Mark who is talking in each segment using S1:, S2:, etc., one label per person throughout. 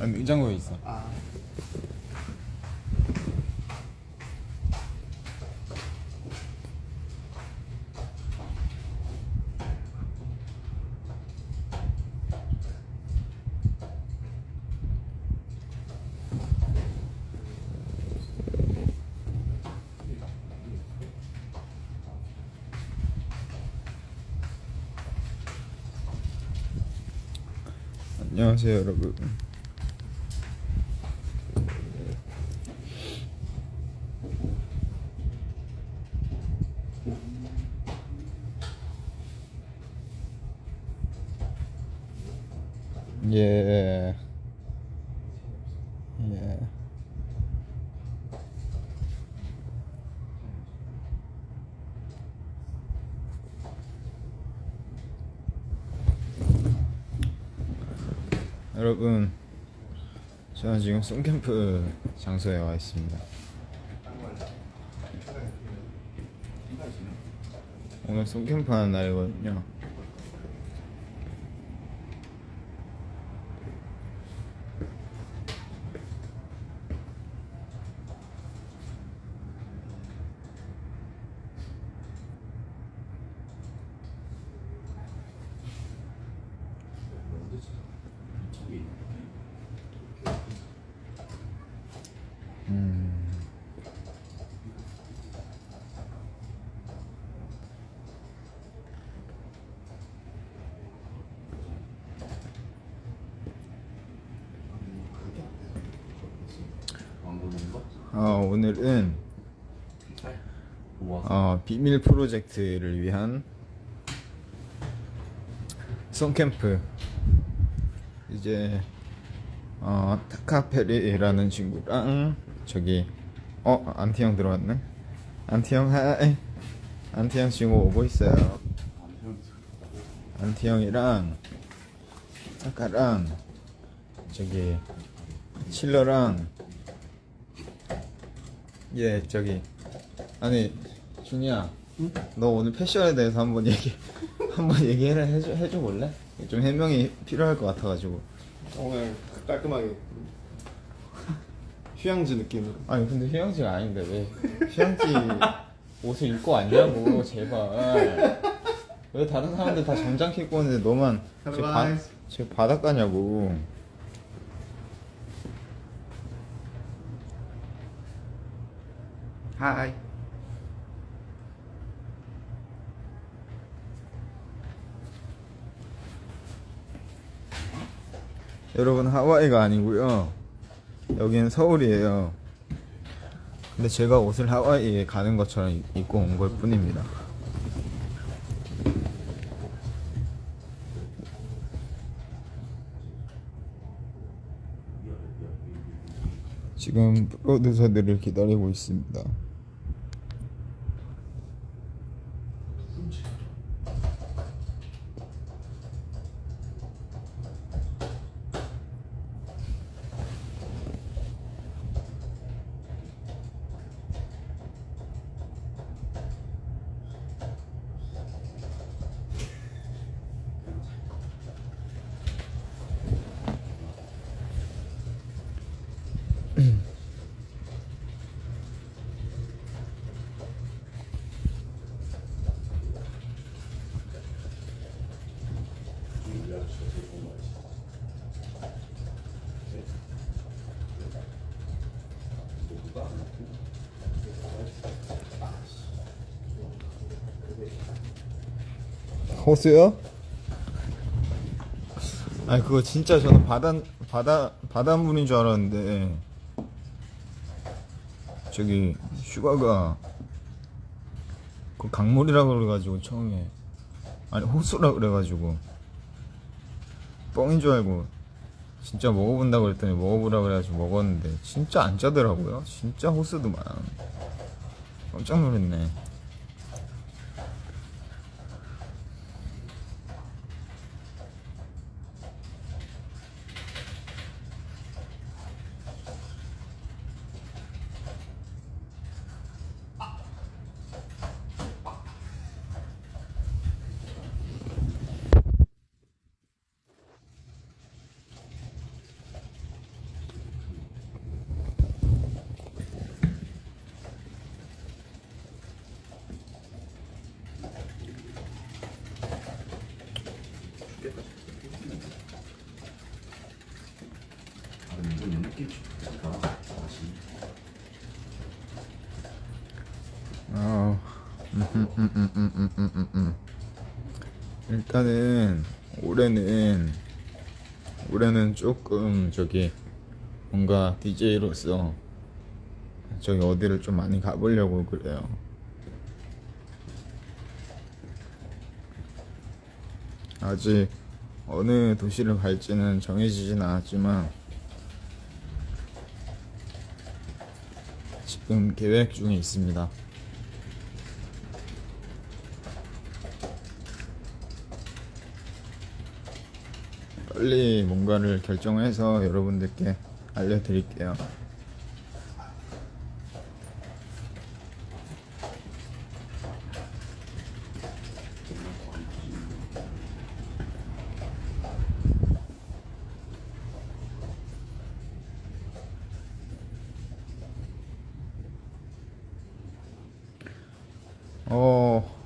S1: 아니 냉장고에 있어.
S2: 아.
S1: 안녕하세요 여러분. 예. 예. 여러분, 저는 지금 송캠프 장소에 와 있습니다. 오늘 송캠프 하는 날이거든요. 오늘은 어, 비밀 프로젝트를 위한 송캠프. 이제 어, 타카페리라는 친구랑 저기 어 안티 형 들어왔네. 안티 형 하이. 안티 형 지금 오고 있어요. 안티 형이랑 타카랑 저기 칠러랑 예 저기. 아니 준이야. 너 오늘 패션에 대해서 한번 얘기 한번 얘기를 해줘 해줘 볼래? 좀 해명이 필요할 것 같아가지고.
S2: 오늘 깔끔하게. 휴양지 느낌으로.
S1: 아니 근데 휴양지가 아닌데 왜? 휴양지 옷을 입고 왔냐고 제발. 왜 다른 사람들 다 점잖게 입고 오는데 너만 제, 바. 제 바닷가냐고
S2: 하이.
S1: 여러분 하와이가 아니고요. 여기는 서울이에요. 근데 제가 옷을 하와이에 가는 것처럼 입- 입고 온 걸 뿐입니다. 지금 프로듀서들을 기다리고 있습니다 호수요? 아니 그거 진짜 저는 바다 바다 바닷물인 줄 알았는데 저기 슈가가 그 강물이라 그래가지고 처음에 아니 호수라 그래가지고 뻥인 줄 알고 진짜 먹어본다 그랬더니 먹어보라 그래가지고 먹었는데 진짜 안 짜더라고요. 진짜 호수도만 깜짝 놀랐네 음, 음, 음, 음, 음, 음, 음. 일단은 올해는 올해는 조금 저기 뭔가 DJ로서 저기 어디를 좀 많이 가보려고 그래요. 아직 어느 도시를 갈지는 정해지진 않았지만 지금 계획 중에 있습니다. 빨리 뭔가를 결정해서 여러분들께 알려드릴게요. 어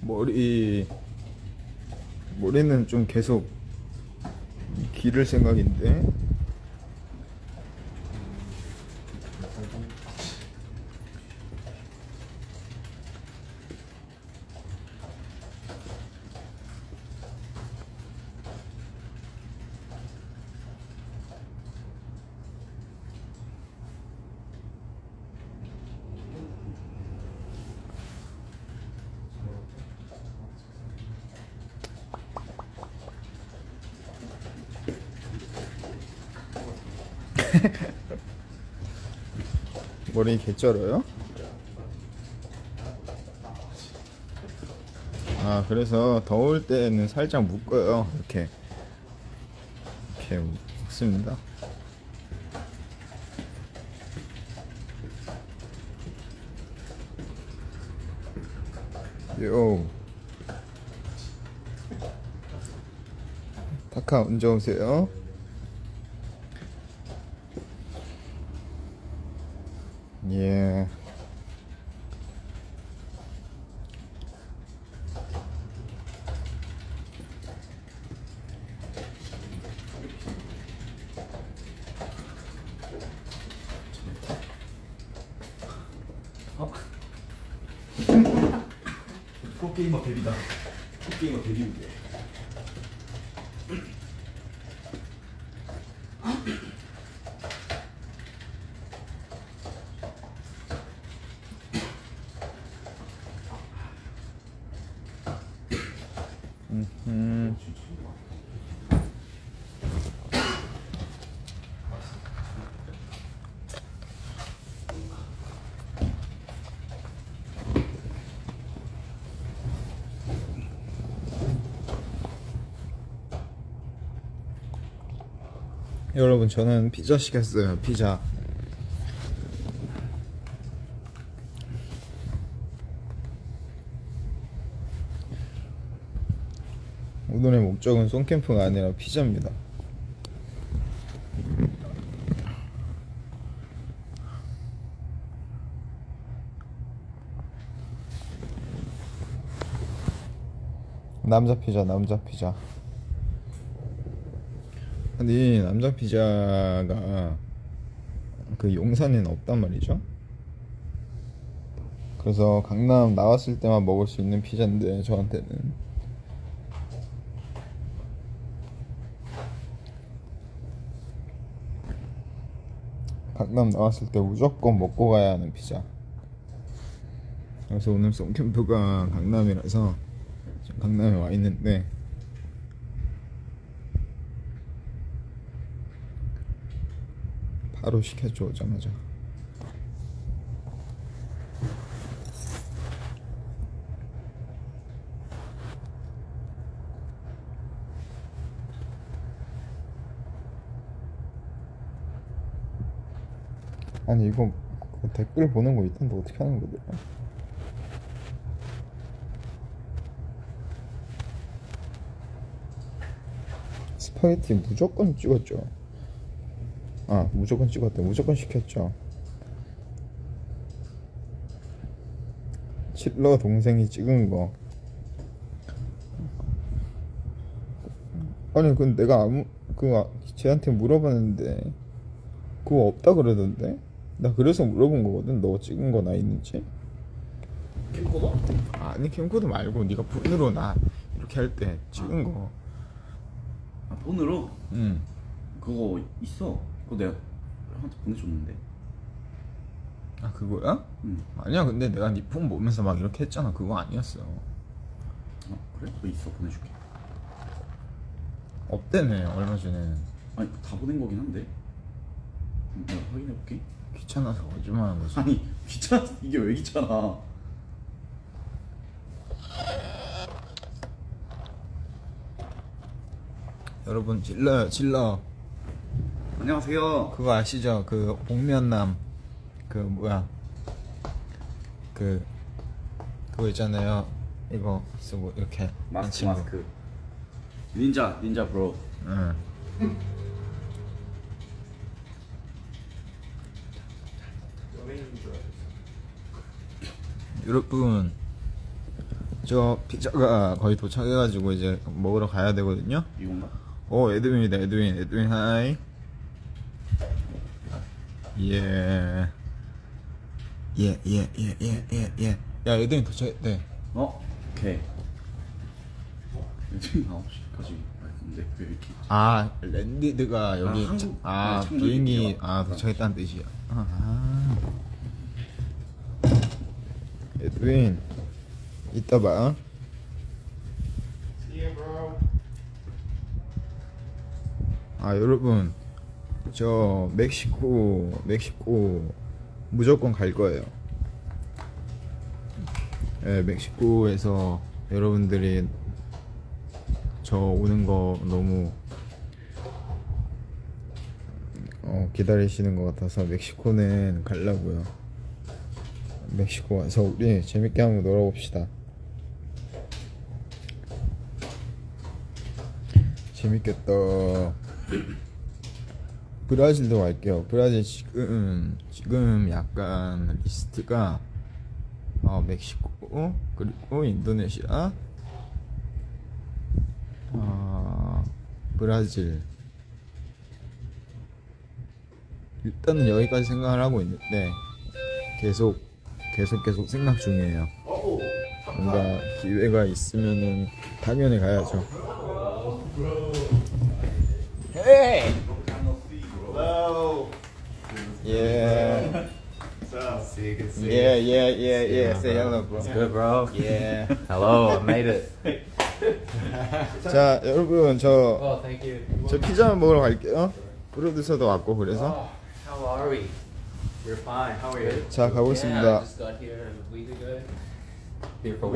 S1: 머리 머리는 좀 계속 기를 생각인데 머리 개쩔어요? 아 그래서 더울 때는 살짝 묶어요 이렇게 이렇게 묶습니다 요 타카 언제 오세요? 예.
S2: 프로게이머 데뷔다. 프로게이머 데뷔인데.
S1: 음. 여러분 저는 피자 시켰어요 피자. 오늘의 목적은 송캠프가 아니라 피자입니다. 남자 피자 남자 피자 아니 남자 피자가 그 용산에는 없단 말이죠. 그래서 강남 나왔을 때만 먹을 수 있는 피자인데 저한테는. 강남 나왔을 때 무조건 먹고 가야 하는 피자. 그래서 오늘 송 캠프가 강남이라서 지금 강남에 와 있는데 바로 시켜줘 오자마자. 아니 이거 그 댓글 보는 거 있던데 어떻게 하는 거더라 스파게티 무조건 찍었죠 아 무조건 찍었대 무조건 시켰죠 칠러 동생이 찍은 거 아니 그 내가 아무 그 아- 쟤한테 물어봤는데 그거 없다 그러던데 나 그래서 물어본 거거든 너 찍은 거 나 있는지
S2: 캠코더?
S1: 아니 캠코더 말고 네가 폰으로 나 이렇게 할 때 찍은 거.
S2: 아 폰으로?
S1: 응.
S2: 그거 있어 그거 내가 형한테 보내줬는데
S1: 아 그거야?
S2: 응
S1: 아니야 근데 내가 네 폰 보면서 막 이렇게 했잖아 그거 아니었어.
S2: 아, 그래? 너 있어 보내줄게
S1: 없대네 얼마 전에
S2: 아니 다 보낸 거긴 한데 음, 내가 확인해 볼게
S1: 귀찮아서 거짓말한 거지.
S2: 아니 귀찮아 이게 왜 귀찮아
S1: 여러분 질러요 질러.
S2: 안녕하세요
S1: 그거 아시죠? 그 복면남 그 뭐야 그 그거 있잖아요. 이거 쓰고 이렇게 한
S2: 마스크
S1: 친구.
S2: 마스크 닌자 닌자 브로
S1: 응. 여러분 저 피자가 거의 도착해가지고 이제 먹으러 가야 되거든요.
S2: 이건가?
S1: 오 에드윈이다 에드윈 에드윈 하이 예. 예 예 예 예 예 예야 에드윈 도착했대
S2: 어? 오케이 요즘 9시까지 말했는데 왜 이렇게
S1: 아 랜디드가 여기
S2: 아, 한국-
S1: 아
S2: 네, 창문
S1: 비행기 아. 도착했다는 뜻이야 아, 아. 에드윈 이따 봐 아 여러분 저 멕시코 멕시코 무조건 갈 거예요. 예, 멕시코에서 여러분들이 저 오는 거 너무 어, 기다리시는 것 같아서 멕시코는 가려고요. 멕시코 와서 우리 재밌게 한번 놀아봅시다. 재밌겠다. 브라질도 갈게요. 브라질 지금 지금 약간 리스트가 어, 멕시코 그리고 인도네시아, 어, 브라질. 일단은 여기까지 생각을 하고 있는데 계속 계속 계속 생각 중이에요. 뭔가 기회가 있으면은 당연히 가야죠. Yeah.
S3: See you, good to see
S1: Yeah, yeah, yeah, yeah. Say hello, bro.
S3: Good, bro.
S1: Yeah.
S3: Hello, I made it.
S1: 자, 여러분 저,
S3: Oh, thank you.
S1: 저 피자 먹으러 갈게요. 프로듀서도 왔고 그래서
S3: Oh, how are we? We're fine. How are you?
S1: 자 가보겠습니다.
S3: Yeah, I just got here a week ago. Here for